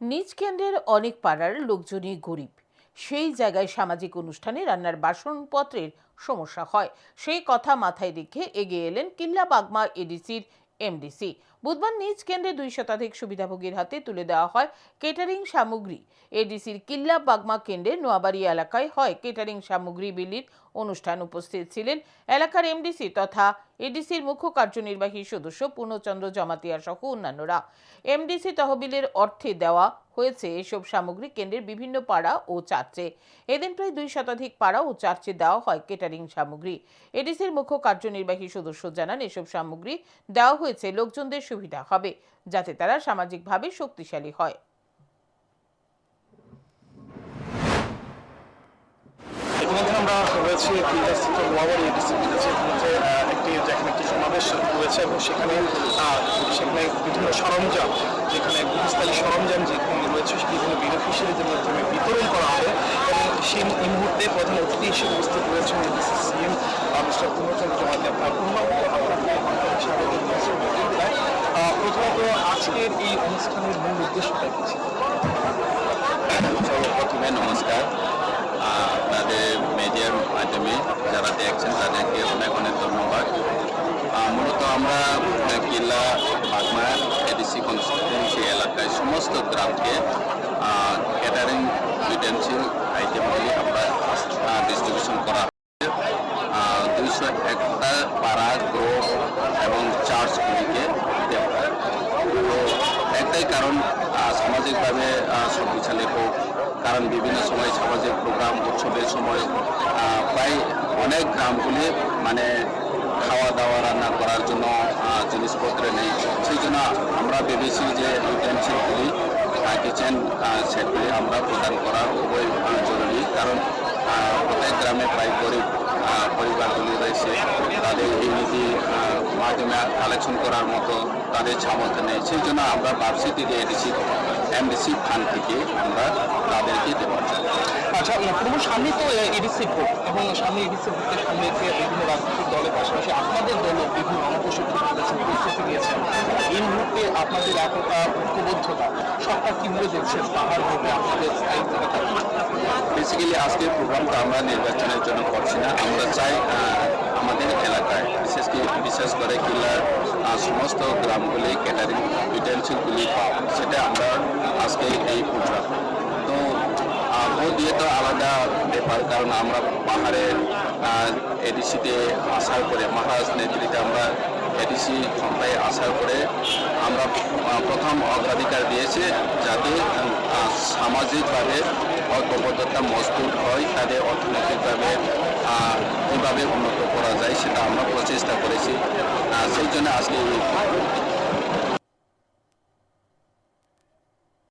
নিজ কেন্দ্রের অনেক পাড়ার লোকজনই গরিব। সেই জায়গায় সামাজিক অনুষ্ঠানে রান্নার বাসনপত্রের সমস্যা হয়। সেই কথা মাথায় রেখে এগিয়ে এলেন কিল্লা বাগমা এডিসির এমডিসি। বুধবার নিজ কেন্দ্রে দুই শতাধিক সুবিধাভোগীর হাতে তুলে দেওয়া হয় কেটারিং সামগ্রী। এডিসির কিল্লা বাগমা কেন্দ্রে নোয়াবাড়ি এলাকায় হয় কেটারিং সামগ্রী বিলির অনুষ্ঠান উপস্থিত ছিলেন এলাকার এমডিসি তথা এডিসির মুখ্য কার্যনির্বাহী সদস্য পূর্ণচন্দ্র জমাতিয়া সহ অন্যান্যরা। এমডিসি তহবিলের অর্থে দেওয়া হয়েছে এসব সামগ্রী কেন্দ্রের বিভিন্ন পাড়া ও চার্চে। এদিন প্রায় দুই শতাধিক পাড়া ও চার্চে দেওয়া হয় কেটারিং সামগ্রী। এডিসির মুখ্য কার্যনির্বাহী সদস্য জানান, এসব সামগ্রী দেওয়া হয়েছে লোকজনদের সুবিধা হবে, যাতে তারা সামাজিকভাবে শক্তিশালী হয়। আমরা রয়েছি ক্রীড়াস্থিত নোয়াবাড়ি ডিস্ট্রিক্টে ইতিমধ্যে আহ, একটি যেখানে একটি সমাবেশ রয়েছে এবং সেখানে সেখানে বিভিন্ন সরঞ্জাম যেখানে গৃহস্থালী সরঞ্জাম যেখানে রয়েছে বিভিন্ন বেনিফিশিয়ারিদের মাধ্যমে বিতরণ করা হবে। এবং সেই এই মুহূর্তে প্রধান অতিথি হিসেবে উপস্থিত রয়েছেন সিএম মিস্টার পূর্ণচন্দ্র জমাতে আপনার প্রথমত আজকের এই অনুষ্ঠানের মূল উদ্দেশ্যটা কি ছিল? প্রথমে নমস্কার আহ, আপনাদের মিডিয়ার মাধ্যমে যারা দেখছেন তাদেরকে অনেক অনেক ধন্যবাদ আহ, মূলত আমরা কিল্লা বাগমা, এডিসি কনস্টিটুয়েন্সি এলাকায় সমস্ত গ্রামকে ক্যাটারিং ইউটেন্সিল আইটেমগুলি আমরা ডিস্ট্রিবিউশন করা দুইশো একটা পাড়া গ্রুপ এবং চার্চগুলিকে একটাই কারণ সামাজিকভাবে শক্তিশালী হোক, কারণ বিভিন্ন সময় সামাজিক প্রোগ্রাম, উৎসবের সময় প্রায় অনেক গ্রামগুলি মানে খাওয়া দাওয়া রান্না করার জন্য জিনিসপত্র নেই। সেই জন্য আমরা ভেবেছি যে ইউটেন্সিলগুলি কিচেন সেটগুলি আমরা প্রদান করা খুবই জরুরি। কারণ প্রত্যেক গ্রামে প্রায় গরিব পরিবারগুলি রয়েছে। তাদের আহ, মাধ্যমে কালেকশন করার মতো তাদের সামর্থ্য নেই। সেই জন্য আমরা ভার্সিটি দিয়ে এডিসি এমডিসি ফান্ড থেকে আমরা তাদেরকে দেওয়া আচ্ছা প্রথম সামনে তো এডিসি ভোট। এবং সামনে এডিসি ভোটের সামনে যে বিভিন্ন রাজনৈতিক দলের পাশাপাশি আপনাদের দলও বিভিন্ন করেছেন প্রস্তুতি নিয়েছেন এই মুহূর্তে আপনাদের এতটা ঐক্যবদ্ধতা সরকার কীভাবে দেখছেন? তাহার হবে আপনাদের বেসিক্যালি আজকের প্রোগ্রামটা আমরা নির্বাচনের জন্য করছি না। আমরা চাই আমাদের এলাকায় বিশেষ বিশেষ করে কিল্লার আহ, সমস্ত গ্রামগুলি ক্যাটারিং ইউটেন্সিলগুলি সেটা আমরা আজকে এই প্রোগ্রাম তো আহ, ভোট দিয়ে তো আলাদা ব্যাপার কারণ আমরা পাহাড়ের এডিসিতে আসার করে মহারাজ নেতৃত্বে আমরা এডিসি ক্ষমতায় আসার করে আমরা প্রথম অগ্রাধিকার দিয়েছি যাতে সামাজিকভাবে ঐক্যবদ্ধতা মজবুত হয়, তাদের অর্থনৈতিকভাবে কীভাবে উন্নত করা যায় সেটা আমরা প্রচেষ্টা করেছি। সেই জন্য আজকে